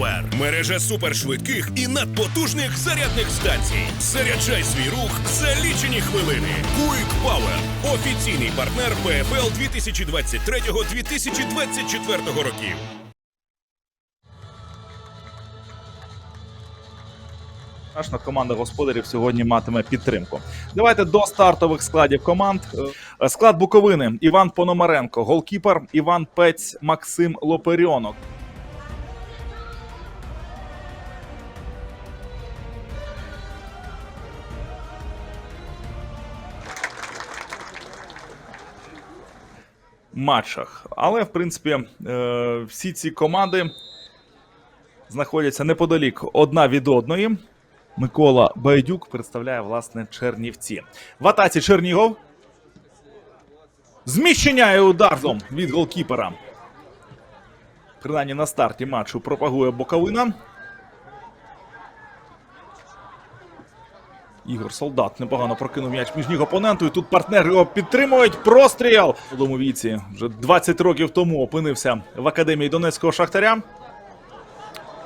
Power – мережа супершвидких і надпотужних зарядних станцій. Заряджай свій рух за лічені хвилини. Quick Power – офіційний партнер ПФЛ 2023-2024 років. Наша команда господарів сьогодні матиме підтримку. Давайте до стартових складів команд. Е, Склад Буковини: Іван Пономаренко, голкіпер, Іван Пець, Максим Лоперіонок. Матчах. Але, в принципі, е, всі ці команди знаходяться неподалік одна від одної. Микола Байдюк представляє власне Чернівці. В атаці Чернігов. Зміщення ударом від голкіпера. Принаймні на старті матчу пропагує Боковина. Ігор Солдат непогано прокинув м'яч між ніг опоненту. І тут партнери його підтримують. Простріл! У молодому віці вже 20 років тому опинився в академії Донецького Шахтаря.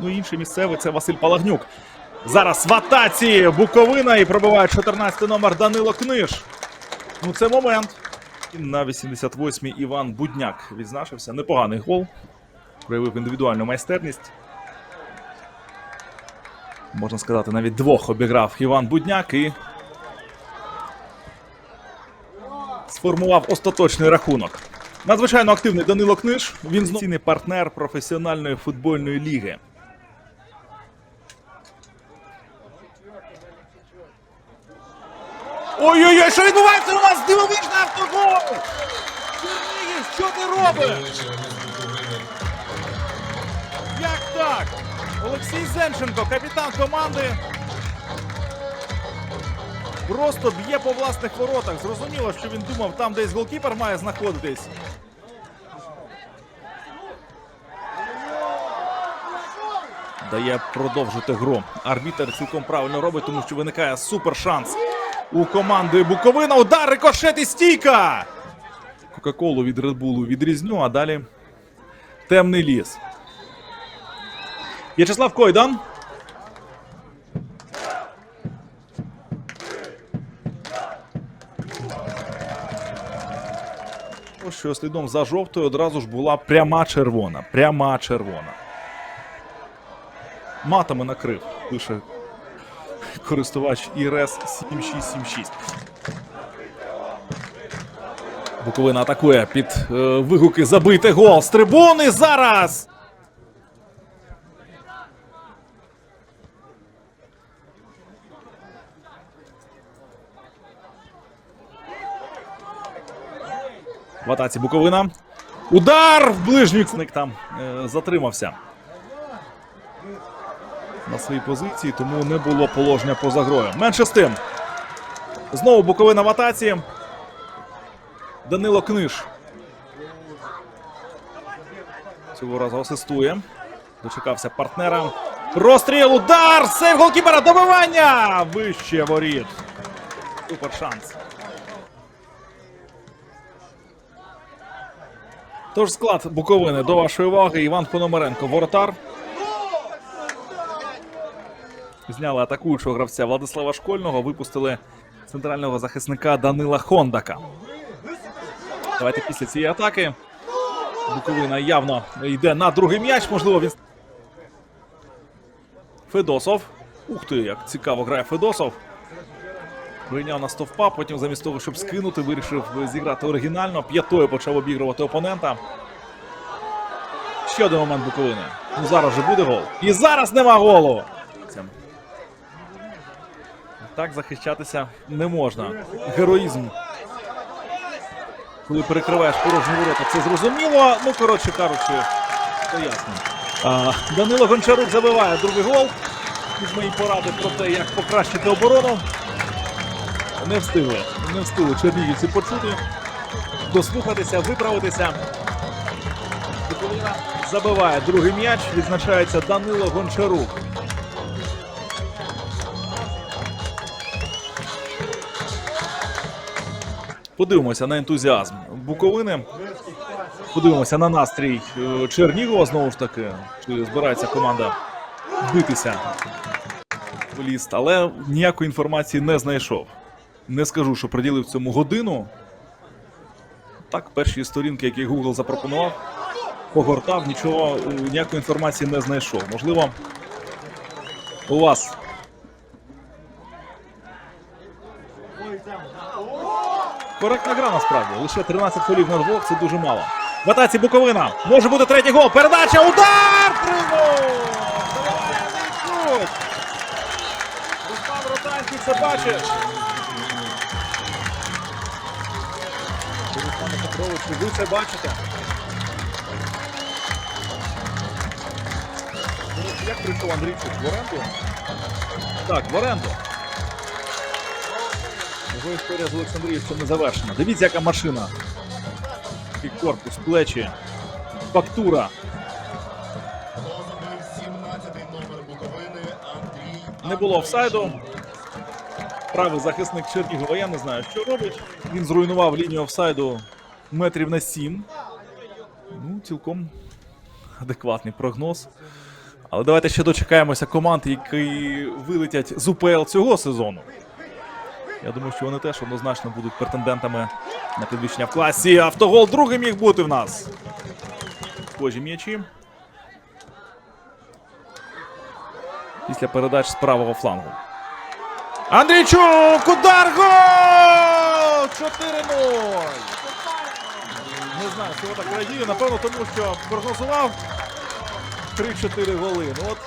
Ну і інший місцевий це Василь Палагнюк. Зараз в атаці Буковина і пробиває 14 номер Данило Книж. Ну, це момент. І На 88-й Іван Будняк відзначився. Непоганий гол. Проявив індивідуальну майстерність. Можна сказати, навіть двох обіграв Іван Будняк і сформував остаточний рахунок. Надзвичайно активний Данило Книж. Він знову партнер професіональної футбольної ліги. Ой-ой-ой, що відбувається у нас? Дивовижний автогол! Чернігів, що ти робиш? Як так? Олексій Зенченко, капітан команди. Просто б'є по власних воротах. Зрозуміло, що він думав, там десь голкіпер має знаходитись. Дає продовжити гру. Арбітер цілком правильно робить, тому що виникає супер шанс у команди Буковина. Удар, рикошет і стійка! Кока-колу від Редбулу відрізню, а далі темний ліс. В'ячеслав Койдан. Ось що слідом за жовтою одразу ж була пряма червона. Пряма червона. Матами накрив, пише користувач ІРС 7676. Буковина атакує під е, вигуки забити гол з трибуни зараз. В атаці Буковина. Удар в ближній Сник там е, затримався на своїй позиції, тому не було положення поза грою. Менше з тим. Знову Буковина в атаці. Данило Книж. Цього разу асистує. Дочекався партнера. Розстріл, удар! Сейв голкіпера! Добивання! Вище воріт. Супер шанс. Тож склад Буковини до вашої уваги. Іван Пономаренко, воротар. Зняли атакуючого гравця Владислава Школьного, випустили центрального захисника Данила Хондака. Давайте після цієї атаки. Буковина явно йде на другий м'яч. Можливо, він. Федосов. Ух ти, як цікаво грає Федосов. Прийняв на стовпа, потім замість того, щоб скинути, вирішив зіграти оригінально. П'ятою почав обігрувати опонента. Ще один момент Буковини. Ну зараз вже буде гол. І зараз нема голу. Так захищатися не можна. Героїзм. Коли перекриваєш порожні ворота, це зрозуміло. Ну, коротше кажучи, то ясно. А, Данило Гончарук забиває другий гол. Від мої поради про те, як покращити оборону. Не встигли. Не встигли чернігівці почути, дослухатися, виправитися. Буковина забиває другий м'яч. Відзначається Данило Гончарук. Подивимося на ентузіазм Буковини. Подивимося на настрій е, Чернігова знову ж таки. Чи збирається команда битися ліст, але ніякої інформації не знайшов. Не скажу, що приділив цьому годину. Так, перші сторінки, які Google запропонував, погортав, нічого, е, ніякої інформації не знайшов. Можливо, у вас Коректна гра насправді. Лише 13 голів на двох це дуже мало. В атаці Буковина. Може бути третій гол. Передача. Удар! Руслан Ротанський це бачить. Ви це бачите? Ну, Як прийшов Андрійчук? В оренду? Так, в оренду. Його історія з Олександрією не завершена. Дивіться, яка машина. Який корпус, плечі, фактура. Не було офсайду. Правий захисник Чернігова, я не знаю, що робить. Він зруйнував лінію офсайду метрів на 7. Ну, цілком адекватний прогноз. Але давайте ще дочекаємося команд, які вилетять з УПЛ цього сезону. Я думаю, що вони теж однозначно будуть претендентами на підвищення в класі. Автогол другий міг бути в нас. Схожі м'ячі. Після передач з правого флангу. Андрійчук! Удар! Гол! 4-0! Не знаю, чого так радію. Напевно, тому що прогнозував 3-4 голи. Ну от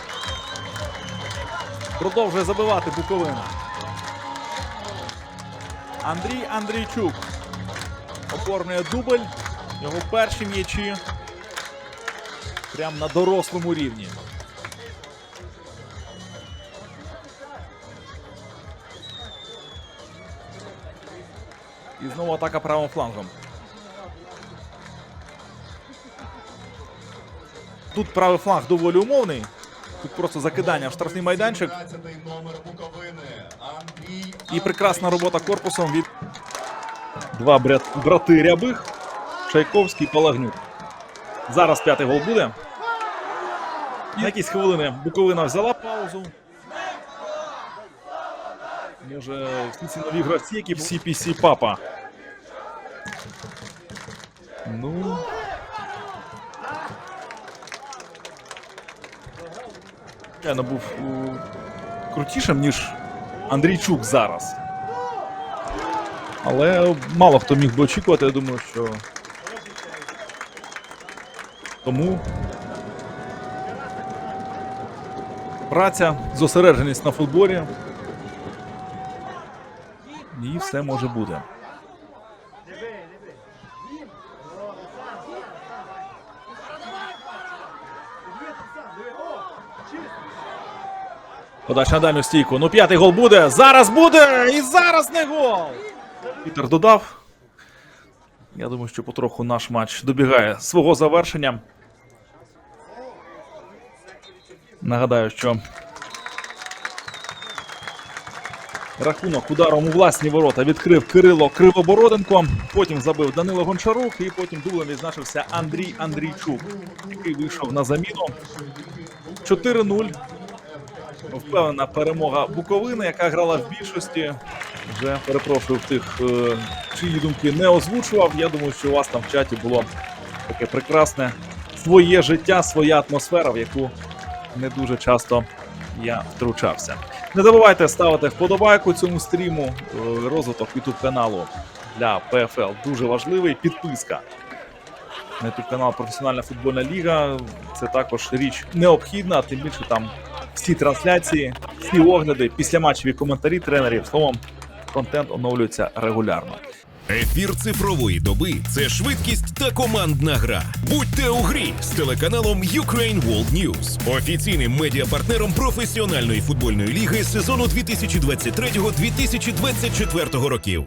продовжує забивати Буковина. Андрій Андрійчук оформлює дубль. Його перші м'ячі. Прям на дорослому рівні. І знову атака правим флангом. Тут правий фланг доволі умовний. Тут просто закидання в штрафний майданчик. 15 номер Буковини Андрій І прекрасна робота корпусом від два брат- брати рябих Чайковський Палагнюк. Зараз п'ятий гол буде. На якісь хвилини Буковина взяла паузу. Може, всі ці нові гравці, які в CPC папа. Ну. Звичайно, був крутішим, ніж Андрійчук зараз. Але мало хто міг би очікувати, я думаю, що. Тому. Праця, зосередженість на футболі. І все може бути. Подача на дальню стійку. Ну, п'ятий гол буде. Зараз буде! І зараз не гол! Пітер додав. Я думаю, що потроху наш матч добігає свого завершення. Нагадаю, що рахунок ударом у власні ворота відкрив Кирило Кривобороденко. Потім забив Данило Гончарук, і потім дублем відзначився Андрій Андрійчук, який вийшов на заміну. 4-0. Впевнена перемога Буковини, яка грала в більшості. Вже перепрошую тих, е, чиї думки не озвучував. Я думаю, що у вас там в чаті було таке прекрасне своє життя, своя атмосфера, в яку не дуже часто я втручався. Не забувайте ставити вподобайку цьому стріму. Е, Розвиток YouTube каналу для ПФЛ дуже важливий. Підписка на YouTube канал Професіональна футбольна ліга. Це також річ необхідна, тим більше там всі трансляції, всі огляди, післяматчеві коментарі тренерів. Словом, контент оновлюється регулярно. Ефір цифрової доби це швидкість та командна гра. Будьте у грі з телеканалом Ukraine World News, офіційним медіапартнером професіональної футбольної ліги сезону 2023-2024 років.